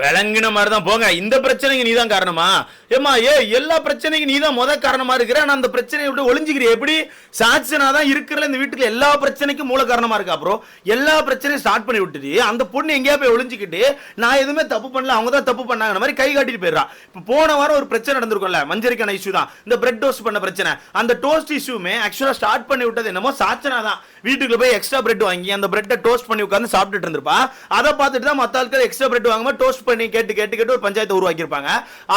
விளங்கின மாதிரி தான் போங்க இந்த பிரச்சனைக்கு நீ தான் காரணமா? ஏமா ஏ எல்லா பிரச்சனைக்கும் நீ தான் முத காரணமா இருக்கிற? நான் அந்த பிரச்சனையை விட்டு ஒளிஞ்சிக்கிறேன் எப்படி? சாட்சினா தான் இருக்கிற இந்த வீட்டுக்கு எல்லா பிரச்சனைக்கும் மூல காரணமா இருக்கா ப்ரோ எல்லா பிரச்சனையும் ஸ்டார்ட் பண்ணி விட்டுட்டு அந்த பொண்ணு எங்கேயா போய் ஒளிஞ்சிக்கிட்டு நான் எதுவுமே தப்பு பண்ணல அவங்க தான் தப்பு பண்ணாங்க மாதிரி கை காட்டிட்டு போயிடுறா. இப்போ போன வாரம் ஒரு பிரச்சனை நடந்திருக்கும்ல மஞ்சரிக்கான இஷ்யூ தான். இந்த பிரெட் டோஸ்ட் பண்ண பிரச்சனை. அந்த டோஸ்ட் இஷ்யூமே ஆக்சுவலா ஸ்டார்ட் பண்ணி விட்டது என்னமோ சாச்சனா தான் வீட்டுக்கு போய் எக்ஸ்ட்ரா பிரெட் வாங்கி அந்த பிரெட்டை டோஸ்ட் பண்ணி உட்காந்து சாப்பிட்டுட்டு இருந்திருப்பா. அதை பார்த்துட்டு தான் மற்ற ஆட்கள் எக்ஸ்ட்ரா பிரெட் வாங்காம டோஸ்ட் பண்ணி கேட்டு கேட்டு கேட்டு ஒரு பஞ்சாயத்தை உருவாக்கியிருப்பாங்க.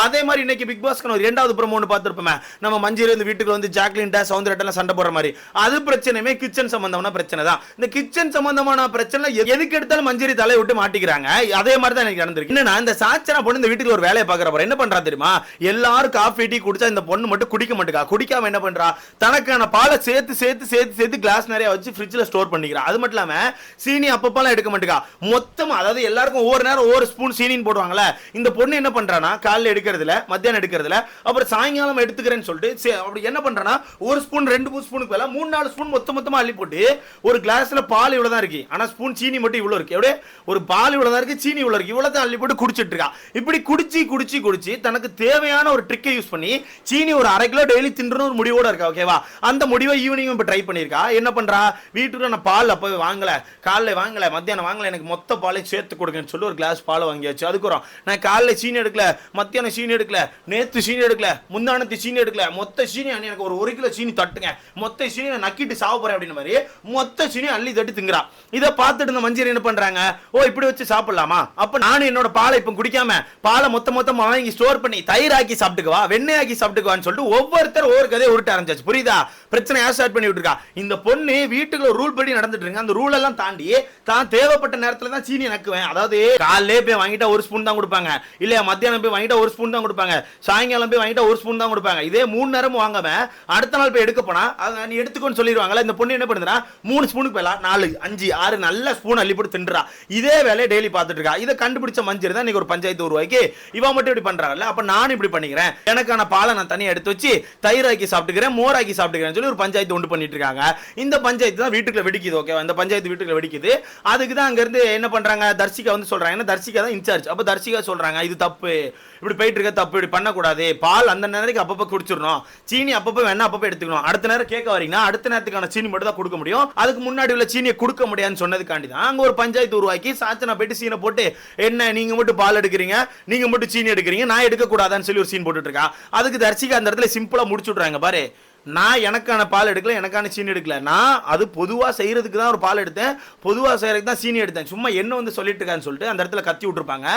அதே மாதிரி இன்னைக்கு பிக் பாஸ்க்கு ஒரு இரண்டாவது ப்ரோமோ ஒன்று பார்த்துருப்போமே. நம்ம மஞ்சள் வந்து வீட்டுக்கு வந்து ஜாக்லின்டா சவுந்தரட்டெல்லாம் சண்டை போடுற மாதிரி. அது பிரச்சனையுமே கிச்சன் சம்பந்தமான பிரச்சனை தான். இந்த கிச்சன் சம்பந்தமான பிரச்சனை எதுக்கு எடுத்தாலும் மஞ்சரி தலையை விட்டு மாட்டிக்கிறாங்க. அதே மாதிரி தான் எனக்கு நடந்திருக்கு. என்னன்னா இந்த சாச்சனா பொண்ணு இந்த வீட்டுக்கு ஒரு வேலையை பார்க்குற போற. என்ன பண்றா தெரியுமா? எல்லாரும் காஃபி டீ குடிச்சா இந்த பொண்ணு மட்டும் குடிக்க மாட்டேங்கா குடிக்காம என்ன பண்றா? தனக்கான பாலை சேர்த்து சேர்த்து சேர்த்து சேர்த்து கிளாஸ் நிறைய வச்சு ஃப்ரிட்ஜில் ஸ்டோர் பண்ணிக்கிறா. அது மட்டும் இல்லாமல் சீனி அப்பப்பெல்லாம் எடுக்க மாட்டேங்கா மொத்தமாக அதாவது எல்லாருக்கும் ஒவ்வொரு நேரம் ஒவ்வொரு ஸ்பூன் சீனின்னு போடுவாங்களே இந்த பொண்ணு என்ன பண்ணுறான்னா காலைல எடுக்கிறதுல மத்தியானம் எடுக்கிறதுல அப்புறம் சாயங்காலம் எடுத்துக்கிறேன்னு சொல்லிட்டு அப்படி என்ன பண்ணுறான்னா ஒரு ஸ்பூன் ரெண்டு மூணு ஸ்பூனுக்கு மேல மூணு நாலு ஸ்பூன் மொத்த மொத்தமாக அள்ளி போட்டு ஒரு கிளாஸில் பால் இவ்வளோ தான் இருக்கு. ஆனால் ஸ்பூன் சீனி மட்டும் இவ்வளோ இருக்கு. அப்படியே ஒரு பால் இவ்வளோ தான் இருக்கு சீனி இவ்வளோ இருக்கு. இவ்வளோ தான் அள்ளி போட்டு குடிச்சிட்டு இருக்கா. இப்படி குடிச்சு குடிச்சு குடிச்சு தனக்கு தேவையான ஒரு ட்ரிக்கை யூஸ் பண்ணி சீனி ஒரு அரை கிலோ டெய்லி தின்றணும் ஒரு முடிவோட இருக்கா ஓகேவா அந்த முடிவை ஈவினிங் இப்போ ட்ரை பண்ணியிருக்கா. என்ன பண்ணுறா வீட்டுக்கு நான் பால் அப்பவே வாங்கல. காலைல வாங்கல மத்தியானம் வாங்கலை எனக்கு மொத்த பாலை சேர்த்து கொடுங்கன்னு சொல்லி ஒரு கிளாஸ் பால் வாங்கியாச்சு. அதுக்குறோம் நான் காலைல சீனி எடுக்கல மத்தியானம் சீனி எடுக்கல நேற்று சீனி எடுக்கல முந்தானத்து சீனி எடுக்கல. மொத்த சீனி எனக்கு ஒரு ஒரு கிலோ சீனி தட்டுங்க. மொத்த சீனி நான் நக்கிட்டு சாவ போறேன் அப்படின்னு மாதிரி மொத்த சீனி அள்ளி தட்டி திங்குறான் இதை பார்த்துட்டு இந்த மஞ்சள் என்ன பண்றாங்க? ஓ இப்படி வச்சு சாப்பிடலாமா? அப்ப நானும் என்னோட பாலை இப்போ குடிக்காம பாலை மொத்த மொத்தமாக வாங்கி ஸ்டோர் பண்ணி தயிராக்கி சாப்பிட்டுக்குவா வெண்ணெயாக்கி சாப்பிட்டுக்குவான்னு சொல்லிட்டு ஒவ்வொருத்தர் ஒவ்வொரு கதையை உருட்ட ஆரம்பிச்சாச்சு. புரியுதா? பிரச்சனை யார் ஸ்டார்ட் பண்ணி விட்டுருக்கா இந்த பொண்ணு வீட்டு வீட்டுக்குள்ள ரூல் படி நடந்துட்டு இருங்க. அந்த ரூல் எல்லாம் தாண்டி தான் தேவைப்பட்ட நேரத்துல தான் சீனி நக்குவேன். அதாவது காலையிலே போய் வாங்கிட்டா ஒரு ஸ்பூன் தான் கொடுப்பாங்க. இல்லையா மத்தியானம் போய் வாங்கிட்டா ஒரு ஸ்பூன் தான் கொடுப்பாங்க. சாயங்காலம் போய் வாங்கிட்டா ஒரு ஸ்பூன் தான் கொடுப்பாங்க. இதே மூணு நேரமும் வாங்காம அடுத்த நாள் போய் எடுக்க போனா அது நீ எடுத்துக்கோன்னு சொல்லிடுவாங்கல்ல இந்த பொண்ணு என்ன பண்ணுதுன்னா மூணு ஸ்பூனுக்கு மேல நாலு அஞ்சு ஆறு நல்ல ஸ்பூன் அள்ளி போட்டு தின்றா. இதே வேலையை டெய்லி பார்த்துட்டு இருக்கா. இதை கண்டுபிடிச்ச மஞ்சள் தான் இன்னைக்கு ஒரு பஞ்சாயத்து உருவாக்கி இவ மட்டும் இப்படி பண்றாங்கல்ல அப்ப நானும் இப்படி பண்ணிக்கிறேன். எனக்கான பாலை நான் தனியாக எடுத்து வச்சு தயிராக்கி சாப்பிட்டுக்கிறேன் மோராக்கி சாப்பிட்டுக்கிறேன் சொல்லி ஒரு பஞ்சாயத்து ஒன்று பண்ணிட்டு இருக்காங்க. இந்த பஞ்சாயத்து தான் வீட்டுக்குள்ள வெடிக்குது ஓகேவா இந்த பஞ்சாயத்து வீட்டுக்குள்ள வெடிக்குது. அதுக்கு தான் அங்க இருந்து என்ன பண்றாங்க? தர்சிகா வந்து சொல்கிறாங்க ஏன்னா தர்சிகா தான் இன்சார்ஜ் அப்போ தர்சிகா சொல்றாங்க இது தப்பு. இப்படி போயிட்டு இருக்க தப்பு இப்படி பண்ணக்கூடாது. பால் அந்த நேரத்துக்கு அப்பப்போ குடிச்சிடணும். சீனி அப்பப்போ வேணா அப்பப்போ எடுத்துக்கணும். அடுத்த நேரம் கேட்க வரீங்கன்னா அடுத்த நேரத்துக்கான சீனி மட்டும் தான் கொடுக்க முடியும். அதுக்கு முன்னாடி உள்ள சீனியை கொடுக்க முடியாதுன்னு சொன்னதுக்காண்டி தான் அங்கே ஒரு பஞ்சாயத்து உருவாக்கி சாச்சனா போயிட்டு சீனை போட்டு என்ன நீங்க மட்டும் பால் எடுக்கிறீங்க? நீங்க மட்டும் சீனி எடுக்கிறீங்க? நான் எடுக்க கூடாதான்னு சொல்லி ஒரு சீன் போட்டுட்டு இருக்கா. அதுக்கு தர்சிகா அந்த இடத்துல சிம்பிளா முடிச்சு விட்றாங்க பாரு. நான் எனக்கான பால் எடுக்கல எனக்கான சீனி எடுக்கல. நான் அது பொதுவாக செய்கிறதுக்கு தான் ஒரு பால் எடுத்தேன். பொதுவாக செய்கிறதுக்கு தான் சீனி எடுத்தேன். சும்மா என்ன வந்து சொல்லிட்டு இருக்கான்னு சொல்லிட்டு அந்த இடத்துல கத்தி விட்டுருப்பாங்க.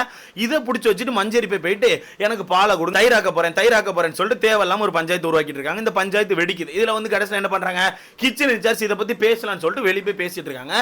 இதை பிடிச்சி வச்சுட்டு மஞ்சரி போய் போயிட்டு எனக்கு பாலை கொடுங்க தயிராக்க போகிறேன் தயிராக்க போகிறேன்னு சொல்லிட்டு தேவையில்லாம ஒரு பஞ்சாயத்து உருவாக்கிட்டு இருக்காங்க. இந்த பஞ்சாயத்து வெடிக்குது. இதில் வந்து கடைசியில் என்ன பண்ணுறாங்க கிச்சன் இன்சார்ஜ் இதை பற்றி பேசலாம்னு சொல்லிட்டு வெளியே போய் பேசிட்டு இருக்காங்க.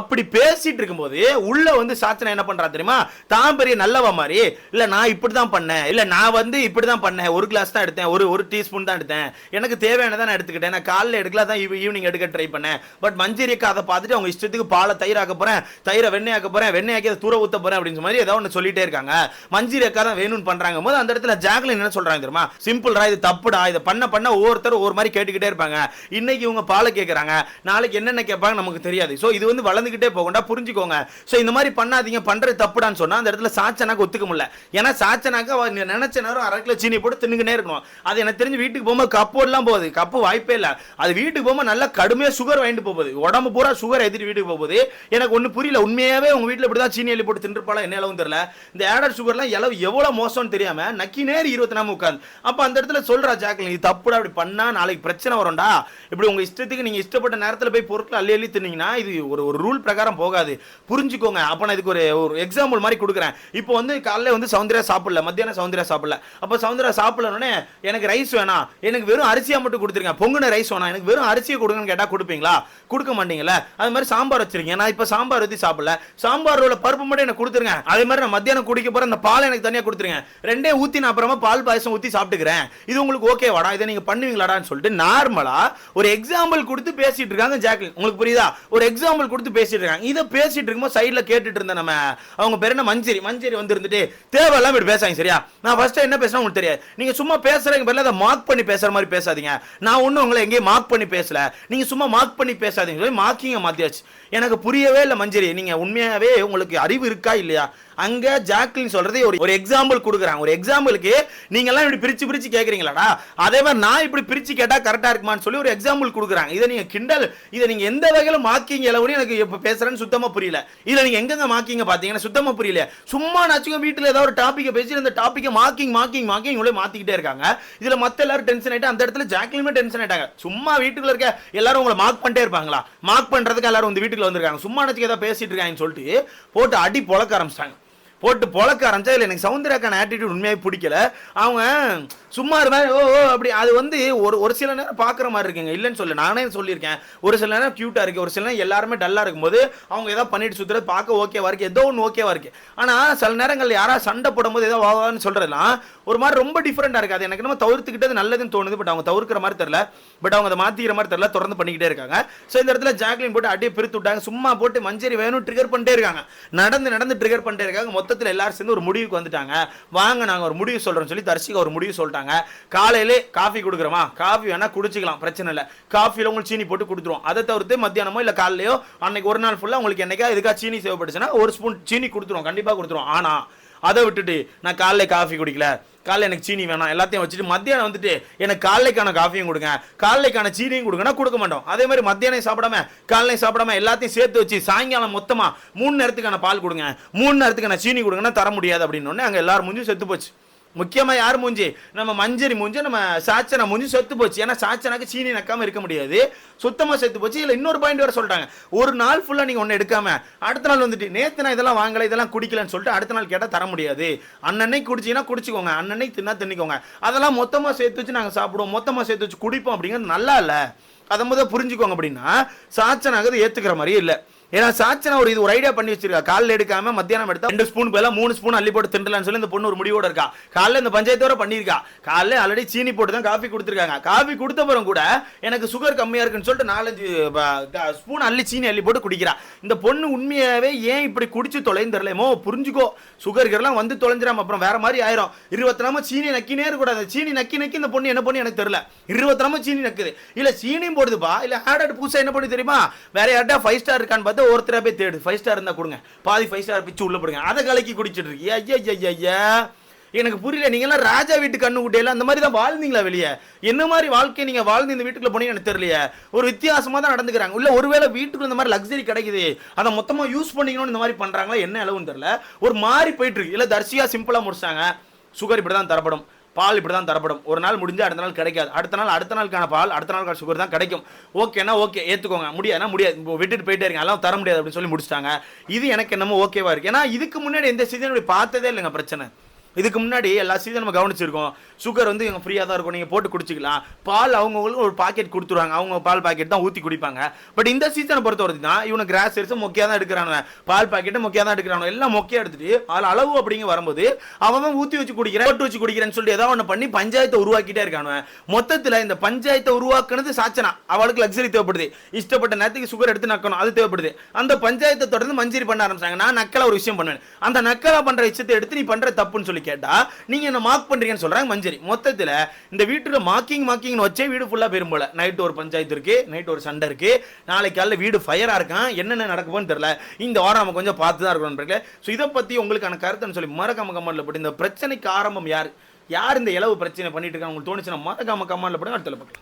அப்படி பேசிட்டு இருக்கும்போது உள்ளே வந்து சாச்சனை என்ன பண்ணுறா தெரியுமா? தான் பெரிய நல்லவா மாதிரி இல்லை நான் இப்படி தான் பண்ணேன். இல்லை நான் வந்து இப்படி தான் பண்ணேன். ஒரு கிளாஸ் தான் எடுத்தேன். ஒரு ஒரு டீஸ்பூன் தான் எடுத்தேன். எனக்கு தேவையான தான் நான் எடுத்துக்கிட்டேன். நான் காலைல எடுக்கல தான் ஈவினிங் எடுக்க ட்ரை பண்ணேன். பட் மஞ்சரிக்கா அதை பார்த்துட்டு அவங்க இஷ்டத்துக்கு பாலை தயிராக்க போறேன். தயிரை வெண்ணெயாக்க போறேன். வெண்ணெயாக்கி அதை தூர ஊத்த போறேன் அப்படின்னு மாதிரி ஏதோ ஒன்று சொல்லிட்டே இருக்காங்க. மஞ்சரி அக்கா தான் வேணும்னு பண்றாங்க போது அந்த இடத்துல ஜாக்லின் என்ன சொல்றாங்க தெரியுமா? சிம்பிள்ரா இது தப்புடா. இதை பண்ண பண்ண ஒவ்வொருத்தரும் ஒரு மாதிரி கேட்டுக்கிட்டே இருப்பாங்க. இன்னைக்கு இவங்க பாலை கேட்கறாங்க நாளைக்கு என்னென்ன கேட்பாங்க நமக்கு தெரியாது. ஸோ இது வந்து வளர்ந்துக்கிட்டே போகண்டா புரிஞ்சுக்கோங்க. ஸோ இந்த மாதிரி பண்ணாதீங்க. பண்றது தப்புடான்னு சொன்னா அந்த இடத்துல சாச்சனாக்கு ஒத்துக்க முடியல. ஏன்னா சாச்சனாக்க நினைச்ச நேரம் அரை கிலோ சீனி போட்டு தின்னுக்கிட்டே இருக்கணும். அது எனக்கு தெரிஞ்சு வீட்டுக்கு போகும்போது கப்போர்ட்லாம் போகுது. தப்பு வாய்ப்பே இல்லை. அது வீட்டுக்கு போகும்போது நல்லா கடுமையாக சுகர் வாங்கிட்டு போகுது உடம்பு பூரா சுகர் எதிர்த்து வீட்டுக்கு போகுது எனக்கு ஒன்றும் புரியல. உண்மையாகவே உங்கள் வீட்டில் இப்படி தான் சீனி அள்ளி போட்டு தின்றுப்பாளா என்ன அளவும் தெரியல. இந்த ஆடர் சுகர்லாம் எவ்வளவு எவ்வளோ மோசம்னு தெரியாமல் நக்கி நேர் இருபத்தி நாம உட்காந்து அப்போ அந்த இடத்துல சொல்கிறா ஜாக்லின் இது தப்புடா அப்படி பண்ணா நாளைக்கு பிரச்சனை வரும்டா. இப்படி உங்கள் இஷ்டத்துக்கு நீங்கள் இஷ்டப்பட்ட நேரத்தில் போய் பொருட்கள் அள்ளி அள்ளி தின்னீங்கன்னா இது ஒரு ஒரு ரூல் பிரகாரம் போகாது. புரிஞ்சுக்கோங்க. அப்போ நான் இதுக்கு ஒரு ஒரு எக்ஸாம்பிள் மாதிரி கொடுக்குறேன். இப்போ வந்து காலையில் வந்து சவுந்தரியா சாப்பிடல மத்தியானம் சவுந்தரியா சாப்பிடல. அப்போ சவுந்தரியா சாப்பிடலன்னே எனக்கு ரைஸ் வேணாம். எனக்கு வெறும் அரிசியாக மட்டும் கொடுத்துருக்கேன். பொங்குன ரைஸ் வேணாம். எனக்கு வெறும் அரிசியை கொடுங்கன்னு கேட்டால் கொடுப்பீங்களா? கொடுக்க மாட்டீங்களா அது மாதிரி சாம்பார் வச்சிருக்கேன் நான் இப்போ சாம்பார் ஊற்றி சாப்பிடல. சாம்பார் உள்ள பருப்பு மட்டும் எனக்கு கொடுத்துருங்க. அதே மாதிரி நான் மத்தியானம் குடிக்க போகிற அந்த பால் எனக்கு தனியாக கொடுத்துருங்க. ரெண்டே ஊற்றி நான் அப்புறமா பால் பாயசம் ஊற்றி சாப்பிட்டுக்கிறேன். இது உங்களுக்கு ஓகே வாடா. இதை நீங்கள் பண்ணுவீங்களாடான்னு சொல்லிட்டு நார்மலாக ஒரு எக்ஸாம்பிள் கொடுத்து பேசிட்டு இருக்காங்க ஜாக்லின் உங்களுக்கு புரியுதா? ஒரு எக்ஸாம்பிள் கொடுத்து பேசிட்டு இருக்காங்க. இதை பேசிட்டு இருக்கும்போது சைடில் கேட்டுட்டு இருந்த நம்ம. அவங்க பேர் என்ன? மஞ்சரி. மஞ்சரி வந்து இருந்துட்டு தேவையில்லாம இப்படி பேசாங்க சரியா நான் ஃபர்ஸ்ட் என்ன பேசுறேன் உங்களுக்கு தெரியாது. நீங்க சும்மா பேசுறீங்க. பேர்ல அதை மார்க் பண்ணி பேசுற மாதிரி பேசாதீங்க. நான் ஒன்றும் உங்களை எங்கேயும் மார்க் பண்ணி பேசல. நீங்க சும்மா மார்க் பண்ணி பேசாதீங்க. சொல்லி மார்க்கிங்க மாற்றியாச்சு எனக்கு புரியவே இல்லை மஞ்சரி. நீங்கள் உண்மையாவே உங்களுக்கு அறிவு இருக்கா இல்லையா? அங்கே ஜாக்லின் சொல்கிறதே ஒரு ஒரு எக்ஸாம்பிள் கொடுக்குறாங்க ஒரு எக்ஸாம்பிளுக்கு நீங்க எல்லாம் இப்படி பிரிச்சு பிரிச்சு கேட்குறீங்களாடா அதே மாதிரி நான் இப்படி பிரிச்சு கேட்டால் கரெக்டா இருக்குமான்னு சொல்லி ஒரு எக்ஸாம்பிள் கொடுக்குறாங்க இதை நீங்கள் கிண்டல் இதை நீங்கள் எந்த வகையில் மார்க்கிங் அளவுன்னு எனக்கு இப்போ பேசுறேன்னு சுத்தமாக புரியல. இதில் நீங்க எங்கெங்கே மாக்கிங்க பார்த்தீங்கன்னா சுத்தமாக புரியல. சும்மா நச்சுங்க வீட்டில் ஏதாவது ஒரு டாப்பிக்கை பேசி அந்த டாப்பிக்கை மாக்கிங் மாக்கிங் மாக்கிங் இவ்வளவு மாத்திக்கிட்டே இருக்காங்க. இதில் மற்ற எல்லாரும் டென்ஷன் ஆயிட்டு அந்த இடத்துல டென்ஷன் ஆயிட்டாங்க. சும்மா வீட்டுக்குள்ள இருக்க எல்லாரும் உங்களை மார்க் பண்ணிட்டே இருப்பாங்களா? மார்க் பண்றதுக்கு எல்லாரும் வந்து வீட்டுக்குள்ள வந்திருக்காங்க. சும்மா நினைச்சு ஏதாவது பேசிட்டு இருக்காங்கன்னு சொல்லிட்டு போட்டு அடி பொழக்க ஆரம்பிச்சிட்டாங்க. போட்டு பொழக்க ஆரம்பிச்சா இல்லை எனக்கு சவுந்தரக்கான ஆட்டிடியூட் உண்மையாக பிடிக்கல. அவங்க சும்மா இருந்தால் ஓ ஓ அப்படி அது வந்து ஒரு ஒரு சில நேரம் பார்க்குற மாதிரி இருக்குங்க. இல்லைன்னு சொல்லி நானே சொல்லியிருக்கேன். ஒரு சில நேரம் க்யூட்டாக இருக்குது ஒரு சில நேரம் எல்லாருமே டல்லாக இருக்கும்போது அவங்க ஏதோ பண்ணிட்டு சுற்றுறது பார்க்க ஓகேவா இருக்குது ஏதோ ஒன்று ஓகேவா இருக்குது ஆனால் சில நேரங்களில் யாராவது சண்டை போடும்போது ஏதோ வாவான்னு சொல்கிறதுலாம் ஒரு மாதிரி ரொம்ப டிஃப்ரெண்ட்டாக இருக்குது அது எனக்கு நம்ம தவிர்த்துக்கிட்டது நல்லதுன்னு தோணுது பட் அவங்க தவிர்க்கிற மாதிரி தெரில பட் அவங்க அதை மாற்றிக்கிற மாதிரி தெரில தொடர்ந்து பண்ணிக்கிட்டே இருக்காங்க. ஸோ இந்த இடத்துல ஜாக்லின் போட்டு அடியே பிரித்து விட்டாங்க. சும்மா போட்டு மஞ்சரி வேணும் ட்ரிகர் பண்ணிட்டே இருக்காங்க. நடந்து நடந்து ட்ரிகர் பண்ணிட்டே இருக்காங்க. மொத்தத்தில் எல்லாரும் சேர்ந்து ஒரு முடிவுக்கு வந்துட்டாங்க. வாங்க நாங்கள் ஒரு முடிவு சொல்கிறோம்னு சொல்லி தர்ஷிகா ஒரு முடிவு சொல்லிட்டாங்க. காலையிலே காஃபி கொடுக்குறோமா? காஃபி வேணா குடிச்சிக்கலாம் பிரச்சனை இல்லை. காஃபியில் உங்களுக்கு சீனி போட்டு கொடுத்துருவோம். அதை தவிர்த்து மத்தியானமோ இல்லை காலையிலையோ அன்னைக்கு ஒரு நாள் ஃபுல்லாக உங்களுக்கு என்னைக்கா இதுக்காக சீனி தேவைப்பட்டுச்சுன்னா ஒரு ஸ்பூன் சீனி கொடுத்துருவோம். கண்டிப்பாக கொடுத்துருவோம். ஆனால் அதை விட்டுட்டு நான் காலைல காஃபி குடிக்கல. காலைல எனக்கு சீனி வேணாம் எல்லாத்தையும் வச்சுட்டு மத்தியானம் வந்துட்டு எனக்கு காலைக்கான காஃபியும் கொடுங்க. காலைக்கான சீனியும் கொடுங்கன்னா கொடுக்க மாட்டோம். அதே மாதிரி மத்தியானம் சாப்பிடாம காலைல சாப்பிடாம எல்லாத்தையும் சேர்த்து வச்சு சாயங்காலம் மொத்தமாக மூணு நேரத்துக்கான பால் கொடுங்க. மூணு நேரத்துக்கான சீனி கொடுங்கன்னா தர முடியாது அப்படின்னு அங்கே அங்க எல்லாரும் மூஞ்சும் செத்து போச்சு. முக்கியமாக யார் மூஞ்சி? நம்ம மஞ்சரி மூஞ்சி நம்ம சாச்சனா மூஞ்சி செத்து போச்சு. ஏன்னா சாச்சனாக்கு சீனி நக்காம இருக்க முடியாது. சுத்தமாக செத்து போச்சு. இல்லை இன்னொரு பாயிண்ட் வேறு சொல்கிறாங்க ஒரு நாள் ஃபுல்லாக நீங்கள் ஒன்று எடுக்காம அடுத்த நாள் வந்துட்டு நேற்று நான் இதெல்லாம் வாங்கலை இதெல்லாம் குடிக்கலன்னு சொல்லிட்டு அடுத்த நாள் கேட்டால் தர முடியாது. அன்னன்னைக்கு குடிச்சீங்கன்னா குடிச்சிக்கோங்க. அன்னன்னைக்கு தின்னா தின்னிக்கோங்க. அதெல்லாம் மொத்தமாக சேர்த்து வச்சு நாங்கள் சாப்பிடுவோம். மொத்தமாக சேர்த்து வச்சு குடிப்போம் அப்படிங்கிறது நல்லா இல்லை. அதை முதல் புரிஞ்சுக்கோங்க அப்படின்னா சாச்சனாக ஏற்றுக்கிற மாதிரியே இல்லை. ஏன்னா சாச்சனா ஒரு இது ஒரு ஐடியா பண்ணி வச்சிருக்கா. காலைல எடுக்காம மத்தியானம் எடுத்தா ரெண்டு ஸ்பூன் பதிலா மூணு ஸ்பூன் அள்ளி போட்டு திண்டலாம்னு சொல்லி இந்த பொண்ணு ஒரு முடிவோட இருக்கா. காலைல இந்த பஞ்சாயத்தோட பண்ணியிருக்கா. காலைல ஆல்ரெடி சீனி போட்டு தான் காஃபி கொடுத்துருக்காங்க. காஃபி கொடுத்த பிறகு கூட எனக்கு சுகர் கம்மியா இருக்குன்னு சொல்லிட்டு நாலஞ்சு ஸ்பூன் அள்ளி சீனி அள்ளி போட்டு குடிக்கிறா. இந்த பொண்ணு உண்மையாவே ஏன் இப்படி குடிச்சு தொலைன்னு புரிஞ்சுக்கோ. சுகர் எல்லாம் வந்து தொலைஞ்சிடாம அப்புறம் வேற மாதிரி ஆயிரும். இருபத்தி நாம சீனி நக்கினே இருக்கக்கூடாது. சீனி நக்கி நக்கி இந்த பொண்ணு என்ன பண்ணி எனக்கு தெரியல. இருபத்தி நாம சீனி நக்குது. இல்ல சீனியும் போடுதுப்பா. இல்ல ஆட் புதுசா என்ன பண்ணி தெரியுமா? வேற யார்ட்டா ஃபைவ் ஸ்டார் இருக்கான்னு பார்த்தா ஒருத்தரா போய் தேடு. ஃபைவ் ஸ்டார் இருந்தால் கொடுங்க. பாதி ஃபைவ் ஸ்டார் பிச்சு உள்ள போடுங்க. அதை கலக்கி குடிச்சிட்டு இருக்கு. ஐயா ஐயா ஐயா எனக்கு புரியல நீங்க எல்லாம் ராஜா வீட்டு கண்ணு குட்டையில அந்த மாதிரி தான் வாழ்ந்தீங்களா வெளியே? என்ன மாதிரி வாழ்க்கை நீங்கள் வாழ்ந்து இந்த வீட்டுக்குள்ள போனீங்கன்னு எனக்கு தெரியலையே. ஒரு வித்தியாசமா தான் நடந்துக்கிறாங்க. இல்லை ஒருவேளை வீட்டுக்குள்ள இந்த மாதிரி லக்ஸரி கிடைக்குது. அதை மொத்தமாக யூஸ் பண்ணிக்கணும்னு இந்த மாதிரி பண்ணுறாங்களா என்ன அளவுன்னு தெரியல. ஒரு மாதிரி போயிட்டு இருக்கு. இல்ல சிம்பிளாக முடிச்சாங்க. சுகர் இப்படி தான் தரப்படும். பால் இப்படி தான் தரப்படும். ஒரு நாள் முடிஞ்சு அடுத்த நாள் கிடைக்காது. அடுத்த நாள் அடுத்த நாளுக்கான பால் அடுத்த நாளுக்கான சுகர் தான் கிடைக்கும். ஓகேனா ஓகே ஏற்றுக்கோங்க முடியாதுனா முடியாது. இப்போ விட்டுட்டு போயிட்டே இருங்க. எல்லாம் தர முடியாது அப்படின்னு சொல்லி முடிச்சிட்டாங்க. இது எனக்கு என்னமோ ஓகேவா இருக்கு. ஏன்னா இதுக்கு முன்னாடி எந்த சீசன் இப்படி பார்த்ததே இல்லைங்க பிரச்சனை. இதுக்கு முன்னாடி எல்லா சீசன் நம்ம கவனிச்சிருக்கோம். சுகர் வந்து இவங்க ஃப்ரீயாக தான் இருக்கும். நீங்கள் போட்டு குடிச்சிக்கலாம். பால் அவங்கவுங்களுக்கு ஒரு பாக்கெட் கொடுத்துருவாங்க. அவங்க பால் பாக்கெட் தான் ஊற்றி குடிப்பாங்க. பட் இந்த சீசனை பொறுத்த வரைக்கும் தான் இவனை கிராஸ் எடுத்து மொக்கையாக தான் எடுக்கிறானுங்க பால் பாக்கெட்டு மொக்கையாக தான் எடுக்கிறானு எல்லாம் மொக்கையாக எடுத்துட்டு அதில் அளவு அப்படிங்க வரும்போது அவன் ஊற்றி வச்சு குடிக்கிறேன் போட்டு வச்சு குடிக்கிறேன்னு சொல்லிட்டு ஏதாவது ஒன்று பண்ணி பஞ்சாயத்தை உருவாக்கிட்டே இருக்கானுவ. மொத்தத்தில் இந்த பஞ்சாயத்தை உருவாக்குனது சாச்சனா. அவளுக்கு லக்ஸரி தேவைப்படுது. இஷ்டப்பட்ட நேரத்துக்கு சுகர் எடுத்து நக்கணும். அது தேவைப்படுது. அந்த பஞ்சாயத்தை தொடர்ந்து மஞ்சரி பண்ண ஆரம்பிச்சாங்க. நான் நக்கலை ஒரு விஷயம் பண்ணுவேன். அந்த நக்கலை பண்ணுற விஷயத்தை எடுத்து நீ பண்ணுற தப்புன்னு சொல்லி. கேட்டா நீங்க என்ன மார்க் பண்றீங்கன்னு சொல்றாங்க மஞ்சரி. மொத்தத்துல இந்த வீட்டுல மார்க்கிங் மார்க்கிங் வச்சே வீடு ஃபுல்லா பெரும் போல. நைட் ஒரு பஞ்சாயத்து இருக்கு நைட் ஒரு சண்டை இருக்கு. நாளைக்கு காலைல வீடு ஃபயரா இருக்கான் என்னென்ன நடக்குமோன்னு தெரியல. இந்த வாரம் நம்ம கொஞ்சம் பார்த்து தான் இருக்கணும் ஸோ இதை பத்தி உங்களுக்கான கருத்துன்னு சொல்லி மறக்காம கமெண்ட்ல போட்டு இந்த பிரச்சனைக்கு ஆரம்பம் யார்? யார் இந்த இளவு பிரச்சனை பண்ணிட்டு இருக்காங்க? உங்களுக்கு தோணுச்சுன்னா மறக்காம கமெண்ட்ல போட்டு அடுத்த பார்க்கலாம்.